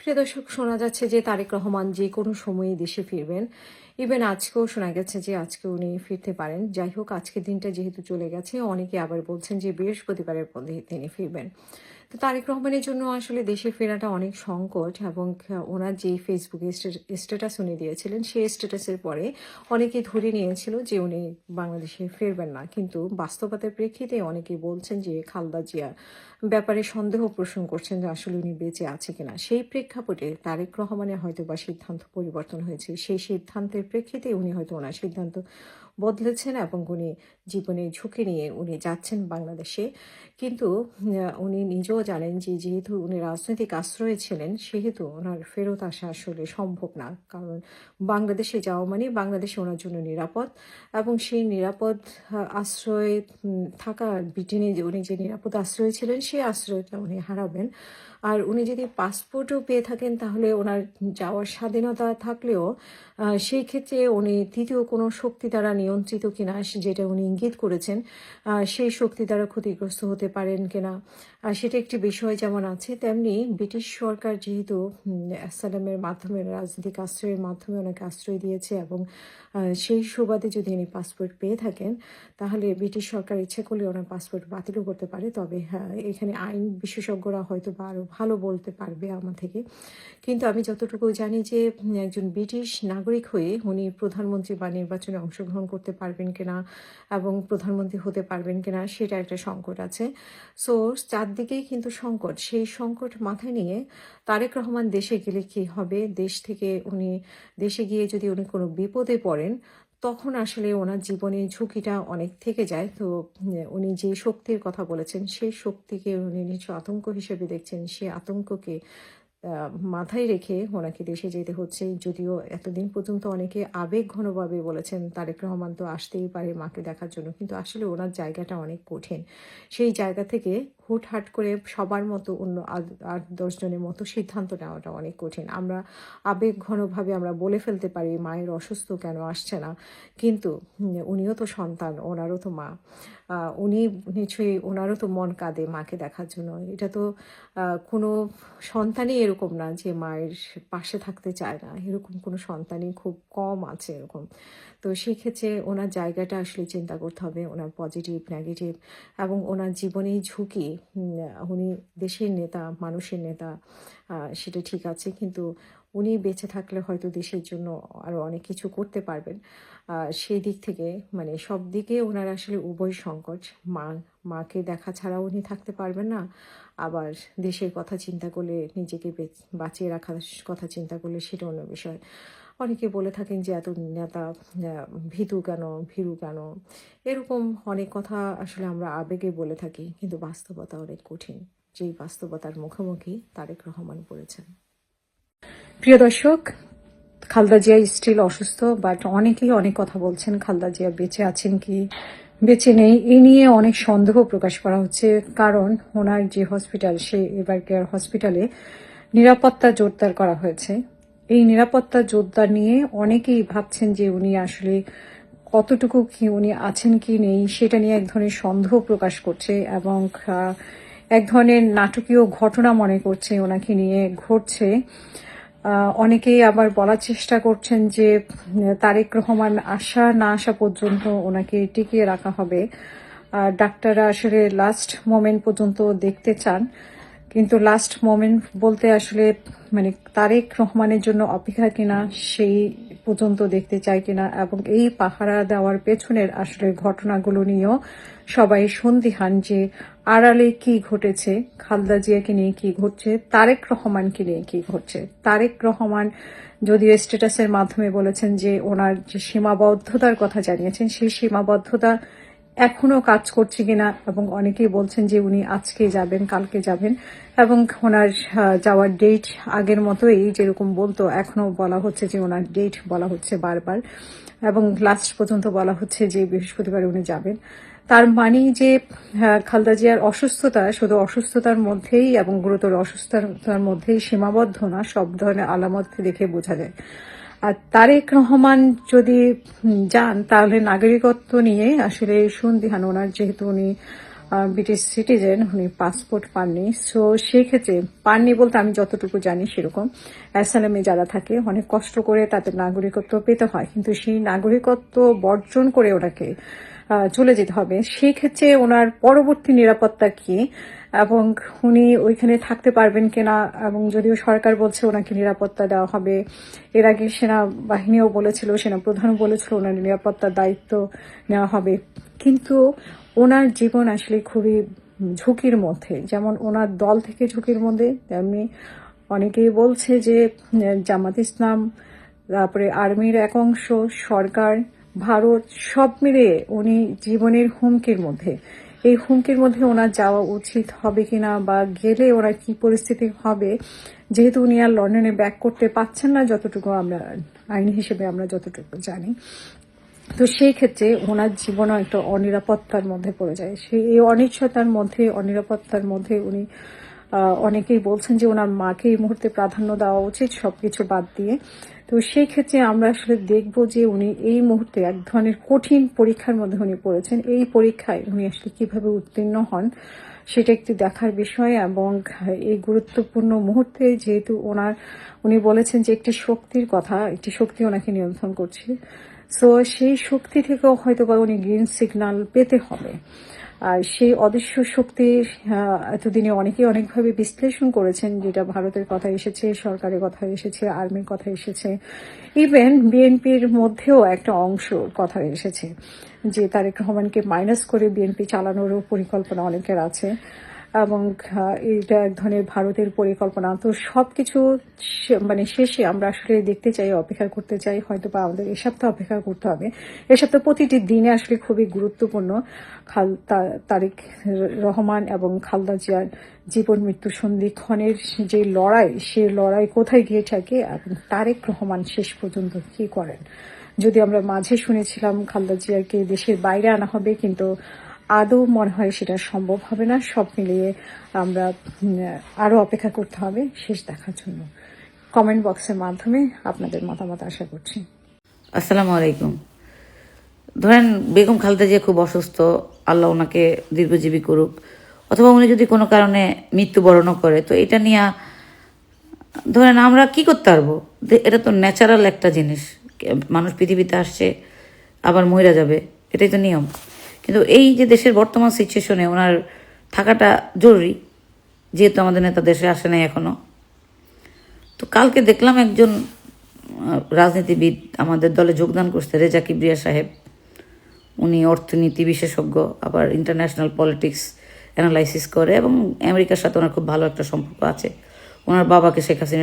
প্রিয় দর্শক শোনা যাচ্ছে যে তারেক রহমান যে কোনো সময়ে দেশে ফিরবেন। ইভেন আজকেও শোনা গেছে যে আজকে উনি ফিরতে পারেন। যাই হোক আজকের দিনটা যেহেতু চলে গেছে, অনেকে আবার বলছেন যে বৃহস্পতিবারের মধ্যে তিনি ফিরবেন। তো তারেক রহমানের জন্য আসলে দেশে ফেরাটা অনেক সংকট এবং ওনার যে ফেসবুকে স্ট্যাটাস উনি দিয়েছিলেন, সেই স্ট্যাটাসের পরে অনেকে ধরে নিয়েছিল যে উনি বাংলাদেশে ফিরবেন না। কিন্তু বাস্তবতার প্রেক্ষিতে অনেকে বলছেন যে খালদা জিয়া ব্যাপারে সন্দেহ পোষণ করছেন যে আসলে উনি বেঁচে আছে কিনা। সেই প্রেক্ষাপটে তারেক রহমানের হয়তো বা সিদ্ধান্ত পরিবর্তন হয়েছে। সেই সিদ্ধান্তের প্রেক্ষিতে উনি হয়তো ওনার সিদ্ধান্ত বদলেছেন এবং উনি জীবনে ঝুঁকি নিয়ে উনি যাচ্ছেন বাংলাদেশে। কিন্তু উনি নিজেও জানেন যে যেহেতু উনি রাজনৈতিক আশ্রয়ে ছিলেন, সেহেতু ওনার ফেরত আসা আসলে সম্ভব না। কারণ বাংলাদেশে যাওয়া মানে বাংলাদেশে ওনার জন্য নিরাপদ এবং সেই নিরাপদ আশ্রয়ে থাকা ব্রিটেনে উনি যে নিরাপদ আশ্রয়ে ছিলেন সেই আশ্রয়টা উনি হারাবেন। আর উনি যদি পাসপোর্টও পেয়ে থাকেন, তাহলে ওনার যাওয়ার স্বাধীনতা থাকলেও সেই ক্ষেত্রে উনি তৃতীয় কোনো শক্তি দ্বারা নিয়ন্ত্রিত কিনা যেটা উনি ইঙ্গিত করেছেন সেই শক্তি দ্বারা ক্ষতিগ্রস্ত হতে পারেন কিনা। সেটা একটি বিষয় যেমন আছে, তেমনি ব্রিটিশ সরকার যেহেতু অ্যাসালামের মাধ্যমে, রাজনৈতিক আশ্রয়ের মাধ্যমে অনেকে আশ্রয় দিয়েছে এবং সেই সুবাদে যদি উনি পাসপোর্ট পেয়ে থাকেন তাহলে ব্রিটিশ সরকার ইচ্ছে করলে ওনার পাসপোর্ট বাতিলও করতে পারে। তবে হ্যাঁ এখানে আইন বিশেষজ্ঞরা হয়তো বা আরও ভালো বলতে পারবে আমার থেকে। কিন্তু আমি যতটুকু জানি যে একজন ব্রিটিশ নাগরিক হয়ে উনি প্রধানমন্ত্রী বা নির্বাচনে অংশগ্রহণ করতে পারবেন কিনা এবং প্রধানমন্ত্রী হতে পারবেন কিনা সেটা একটা সংকট আছে। সো চারদিকেই কিন্তু সংকট। সেই সংকট মাথায় নিয়ে তারেক রহমান দেশে গেলে কি হবে? দেশ থেকে উনি, দেশে গিয়ে যদি উনি কোনো বিপদে পড়েন তখন আসলে ওনার জীবনে ঝুঁকিটা অনেক থেকে যায়। তো উনি যে শক্তির কথা বলেছেন, সেই শক্তিকে উনি নিজ আতঙ্ক হিসেবে দেখছেন। সেই আতঙ্ককে মাথায় রেখে ওনাকে দেশে যেতে হচ্ছে। যদিও এতদিন পর্যন্ত অনেকে আবেগ ঘনভাবে বলেছেন, তারেক রহমান তো আসতেই পারে মাকে দেখার জন্য। কিন্তু আসলে ওনার জায়গাটা অনেক কঠিন। সেই জায়গা থেকে হুটহাট করে সবার মতো অন্য আট দশজনের মতো সিদ্ধান্ত নেওয়াটা অনেক কঠিন। আমরা আবেগ ঘনভাবে আমরা বলে ফেলতে পারি, মায়ের অসুস্থ কেন আসছে না? কিন্তু উনিও তো সন্তান, ওনারও তো মা। উনি নিশ্চয়ই ওনারও তো মন কাঁদে মাকে দেখার জন্য। এটা তো কোনো সন্তানই এরকম না যে মায়ের পাশে থাকতে চায় না। এরকম কোনো সন্তানই খুব কম আছে এরকম। তো সেক্ষেত্রে ওনার জায়গাটা আসলে চিন্তা করতে হবে, ওনার পজিটিভ নেগেটিভ এবং ওনার জীবনেই ঝুঁকি উনি দেশের নেতা, মানুষের নেতা সেটা ঠিক আছে, কিন্তু উনি বেঁচে থাকলে হয়তো দেশের জন্য আরও অনেক কিছু করতে পারবেন। সেই দিক থেকে মানে সব দিকে ওনার আসলে উভয় সংকট। মা, মাকে দেখা ছাড়া উনি থাকতে পারবেন না। আবার দেশের কথা চিন্তা করলে, নিজেকে বাঁচিয়ে রাখার কথা চিন্তা করলে, সেটা অন্য বিষয়। অনেকে বলে থাকেন যে, এত নেতা ভীতু কেন, ভীরু কেন? এরকম অনেক কথা আসলে আমরা আবেগে বলে থাকি, কিন্তু বাস্তবতা অনেক কঠিন। যেই বাস্তবতার মুখোমুখি তারেক রহমান পড়েছেন প্রিয় দর্শক, খালদা জিয়া স্টিল অসুস্থ বাট অনেকেই অনেক কথা বলছেন, খালদা জিয়া বেঁচে আছেন কি, বেঁচে নেই এই নিয়ে অনেক সন্দেহ প্রকাশ করা হচ্ছে। কারণ ওনার যে হসপিটাল সে এবার কেয়ার হসপিটালে নিরাপত্তা জোরদার করা হয়েছে। এই নিরাপত্তা জোরদার নিয়ে অনেকেই ভাবছেন যে উনি আসলে কতটুকু কি উনি আছেন কি নেই, সেটা নিয়ে এক ধরনের সন্দেহ প্রকাশ করছে এবং এক ধরনের নাটকীয় ঘটনা মনে করছে ওনাকে নিয়ে ঘটছে। অনেকেই আবার বলার চেষ্টা করছেন যে তারেক রহমান আসা না আসা পর্যন্ত ওনাকে টিকিয়ে রাখা হবে। আর ডাক্তাররা আসলে লাস্ট মোমেন্ট পর্যন্ত দেখতে চান। কিন্তু লাস্ট মোমেন্ট বলতে আসলে মানে তারেক রহমানের জন্য অপেক্ষা কিনা, সেই পর্যন্ত দেখতে চায় কিনা, এবং এই পাহারা দেওয়ার পেছনের আসলে ঘটনাগুলো নিয়েও সবাই সন্দিহান যে আড়ালে কি ঘটেছে, খালদা জিয়াকে নিয়ে কি ঘটছে, তারেক রহমানকে নিয়ে কি ঘটছে। তারেক রহমান যদিও স্ট্যাটাসের মাধ্যমে বলেছেন যে ওনার যে সীমাবদ্ধতার কথা জানিয়েছেন, সেই সীমাবদ্ধতা এখনও কাজ করছে কিনা এবং অনেকেই বলছেন যে উনি আজকে যাবেন, কালকে যাবেন এবং ওনার যাওয়ার ডেট আগের মতোই যেরকম বলতো, এখনও বলা হচ্ছে যে ওনার ডেট বলা হচ্ছে বারবার এবং লাস্ট পর্যন্ত বলা হচ্ছে যে বৃহস্পতিবার উনি যাবেন। তার মানে যে খালদা জিয়ার অসুস্থতা শুধু অসুস্থতার মধ্যেই এবং গুরুতর অসুস্থতার মধ্যেই সীমাবদ্ধ না, সব ধরনের আলামত দেখে বোঝা যায়। আর তারেক রহমান যদি যান, তাহলে নাগরিকত্ব নিয়ে আসলে সন্দিহান ওনার যেহেতু উনি ব্রিটিশ সিটিজেন উনি পাসপোর্ট পাননি। সো সেক্ষেত্রে পাননি বলতে আমি যতটুকু জানি সেরকম। অ্যাসালামে যারা থাকে, অনেক কষ্ট করে তাদের নাগরিকত্ব পেতে হয়। কিন্তু সেই নাগরিকত্ব বর্জন করে ওনাকে চলে যেতে হবে। সেক্ষেত্রে ওনার পরবর্তী নিরাপত্তা কি? এবং উনি ওইখানে থাকতে পারবেন কিনা? এবং যদিও সরকার বলছে ওনাকে নিরাপত্তা দেওয়া হবে, এর আগে সেনাবাহিনীও বলেছিল সেনা প্রধানও বলেছিল ওনার নিরাপত্তার দায়িত্ব নেওয়া হবে। কিন্তু ওনার জীবন আসলে খুবই ঝুঁকির মধ্যে। যেমন ওনার দল থেকে ঝুঁকির মধ্যে, তেমনি অনেকেই বলছে যে জামাত ইসলাম, তারপরে আর্মির এক অংশ, সরকার ভারত সব মিলিয়ে উনি জীবনের হুমকির মধ্যে। এই হুমকির মধ্যে ওনার যাওয়া উচিত হবে কিনা বা গেলে ওনার কি পরিস্থিতি হবে, যেহেতু উনি আর লন্ডনে ব্যাক করতে পাচ্ছেন না যতটুকু আমরা, আইন হিসেবে আমরা যতটুকু জানি। তো সেই ক্ষেত্রে ওনার জীবনও একটা অনিরাপত্তার মধ্যে পড়ে যায়। সেই এই অনিশ্চয়তার মধ্যে, অনিরাপত্তার মধ্যে উনি অনেকেই বলছেন যে ওনার মাকে এই মুহূর্তে প্রাধান্য দেওয়া উচিত, সবকিছু বাদ দিয়ে। তো সেই ক্ষেত্রে আমরা আসলে দেখব যে উনি এই মুহূর্তে এক ধরনের কঠিন পরীক্ষার মধ্যে উনি পড়েছেন। এই পরীক্ষায় উনি আসলে কীভাবে উত্তীর্ণ হন সেটা একটি দেখার বিষয় এবং এই গুরুত্বপূর্ণ মুহূর্তে যেহেতু ওনার, উনি বলেছেন যে একটি শক্তির কথা, একটি শক্তি ওনাকে নিয়ন্ত্রণ করছে। সো সেই শক্তি থেকেও হয়তো বা উনি গ্রিন সিগন্যাল পেতে হবে। আর সেই অদৃশ্য শক্তির এতদিনে অনেকে অনেকভাবে বিশ্লেষণ করেছেন, যেটা ভারতের কথা এসেছে, সরকারের কথা এসেছে, আর্মির কথা এসেছে। ইভেন বিএনপির মধ্যেও একটা অংশ কথা এসেছে, যে তারেক রহমানকে মাইনাস করে বিএনপি চালানোরও পরিকল্পনা অনেকের আছে। এবং এটা এক ধরনের ভারতের পরিকল্পনা। তো সবকিছু শে- মানে শেষে আমরা আসলে দেখতে চাই, অপেক্ষা করতে চাই হয়তো বা আমাদের এ সপ্তাহ অপেক্ষা করতে হবে। এ সপ্তাহ প্রতিটি দিনে আসলে খুবই গুরুত্বপূর্ণ। খাল, তা- তারেক রহমান এবং খালদা জিয়ার জীবন মৃত্যু সন্ধিক্ষণের যে লড়াই, সে লড়াই কোথায় গিয়ে থাকে এবং তারেক রহমান শেষ পর্যন্ত কি করেন? যদি আমরা মাঝে শুনেছিলাম, খালদা জিয়াকে দেশের বাইরে আনা হবে, কিন্তু আদৌ মনে হয় সেটা সম্ভব হবে না। সব মিলিয়ে আমরা আরও অপেক্ষা করতে হবে শেষ দেখার জন্য। কমেন্ট বক্সের মাধ্যমে আপনাদের মতামত আশা করছি। আসসালামু আলাইকুম। ধরেন, বেগম খালেদা জিয়া খুব অসুস্থ, আল্লাহ ওনাকে দীর্ঘজীবী করুক, অথবা উনি যদি কোনো কারণে মৃত্যুবরণও করে, তো এটা নিয়ে, ধরেন আমরা কি করতে পারব? এটা তো ন্যাচারাল একটা জিনিস। মানুষ পৃথিবীতে আসছে, আবার মইরা যাবে, এটাই তো নিয়ম। কিন্তু এই যে দেশের বর্তমান সিচুয়েশনে ওনার থাকাটা জরুরি, যেহেতু আমাদের নেতা দেশে আসে নাই এখনও। তো কালকে দেখলাম একজন রাজনীতিবিদ আমাদের দলে যোগদান করছে, রেজা কিবরিয়া সাহেব। উনি অর্থনীতি বিশেষজ্ঞ, আবার ইন্টারন্যাশনাল পলিটিক্স অ্যানালাইসিস করে এবং আমেরিকার সাথে ওনার খুব ভালো একটা সম্পর্ক আছে। ওনার বাবাকে শেখ হাসিনা